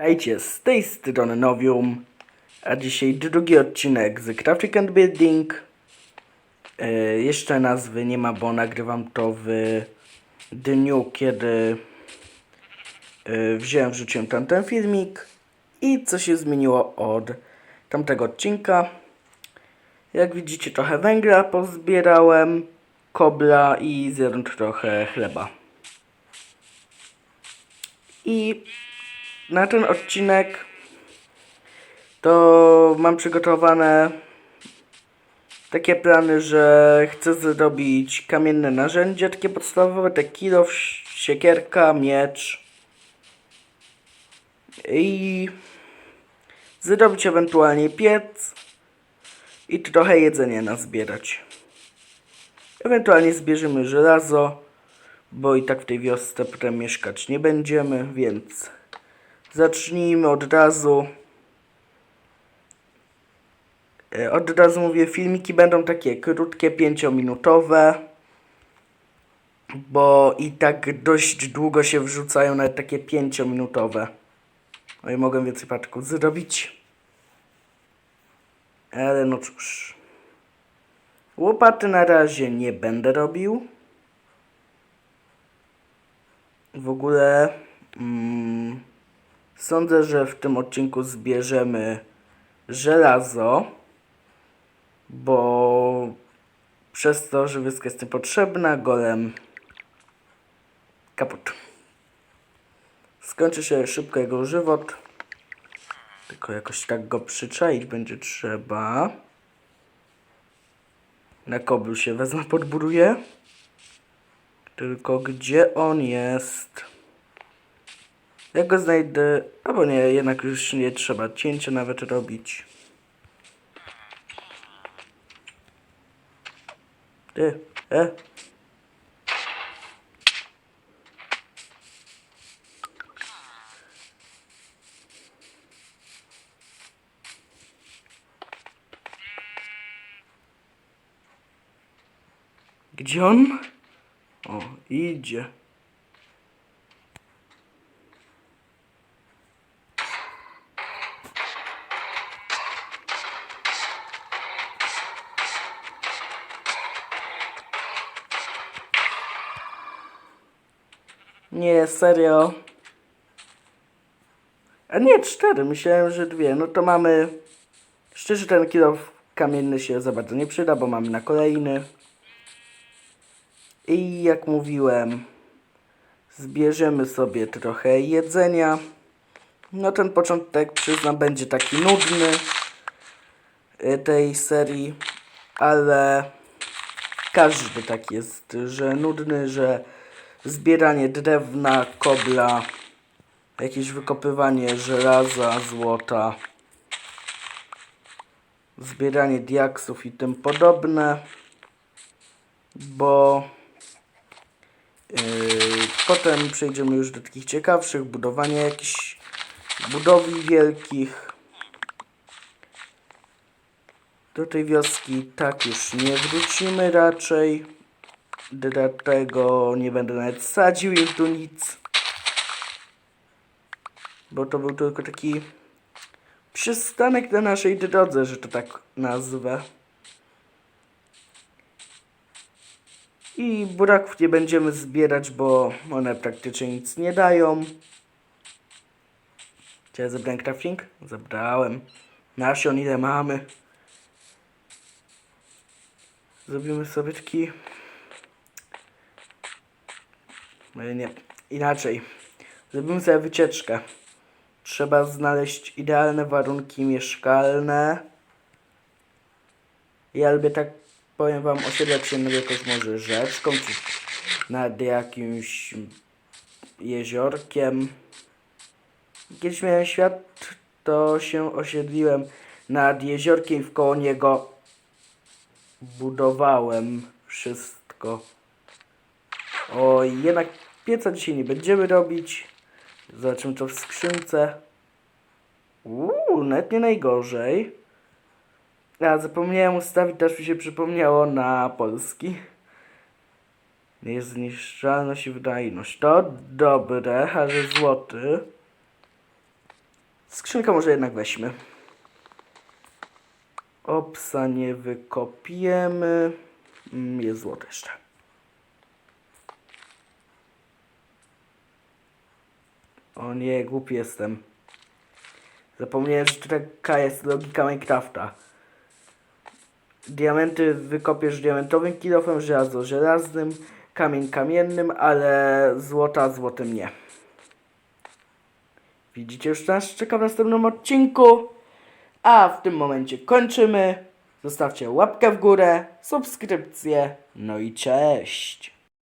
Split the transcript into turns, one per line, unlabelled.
Witajcie, z tej strony Novium, a dzisiaj drugi odcinek z Crafting and Building. E, jeszcze nazwy nie ma, bo nagrywam to w dniu, kiedy e, wziąłem, wrzuciłem tamten filmik i co się zmieniło od tamtego odcinka. Jak widzicie trochę węgla pozbierałem, kobla i zjadłem trochę chleba. I na ten odcinek to mam przygotowane takie plany, że chcę zrobić kamienne narzędzia, takie podstawowe, te kilo, siekierka, miecz i zrobić ewentualnie piec i trochę jedzenia nazbierać. Ewentualnie zbierzemy żelazo, bo i tak w tej wiosce potem mieszkać nie będziemy, więc zacznijmy od razu. E, Od razu mówię, filmiki będą takie krótkie, pięciominutowe, bo i tak dość długo się wrzucają nawet takie pięciominutowe. No i mogę więcej paczków zrobić. Ale no cóż. Łopaty na razie nie będę robił. W ogóle mm, sądzę, że w tym odcinku zbierzemy żelazo, bo przez to, że wyska jest niepotrzebna, golem kaput. Skończy się szybko jego żywot. Tylko jakoś tak go przyczaić będzie trzeba. Na koblu się wezmę, podbuduję. Tylko gdzie on jest? Jak go znajdę? Albo nie, jednak już nie trzeba cięcia nawet robić. Ty, e? Gdzie on? O, idzie. Nie, serio. A nie, cztery. Myślałem, że dwie. No to mamy... Szczerze, ten kilo kamienny się za bardzo nie przyda, bo mamy na kolejny. I jak mówiłem, zbierzemy sobie trochę jedzenia. No ten początek, przyznam, będzie taki nudny y, tej serii, ale każdy tak jest, że nudny, że zbieranie drewna, kobla, jakieś wykopywanie żelaza, złota, zbieranie diaksów i tym podobne, bo Yy, potem przejdziemy już do takich ciekawszych, budowania jakichś budowli wielkich. Do tej wioski tak już nie wrócimy raczej. Dlatego nie będę nawet sadził im tu nic. Bo to był tylko taki przystanek na naszej drodze, że to tak nazwę. I buraków nie będziemy zbierać, bo one praktycznie nic nie dają. Czy ja zebrałem crafting? Zebrałem. Nasion ile mamy? Zrobimy sobie taki... Nie, inaczej. Zrobimy sobie wycieczkę. Trzeba znaleźć idealne warunki mieszkalne. Ja lubię tak powiem wam osiedlać się nad jakąś może rzeczką, czy nad jakimś jeziorkiem. Kiedyś miałem świat, to się osiedliłem nad jeziorkiem i wkoło niego budowałem wszystko. O, jednak pieca dzisiaj nie będziemy robić. Zobaczymy to w skrzynce. Uuu, nawet nie najgorzej. A, zapomniałem ustawić, też mi się przypomniało na polski. Niezniszczalność i wydajność. To dobre, ale złoty. Skrzynkę może jednak weźmy. Opsa nie wykopiemy. Mm, Jest złoto jeszcze. O nie, głupi jestem. Zapomniałem, że taka jest logika Minecrafta. Diamenty wykopiesz diamentowym kilofem, żelazo żelaznym, kamień kamiennym, ale złota złotem nie. Widzicie już nas czeka w następnym odcinku. A w tym momencie kończymy. Zostawcie łapkę w górę, subskrypcję, no i cześć.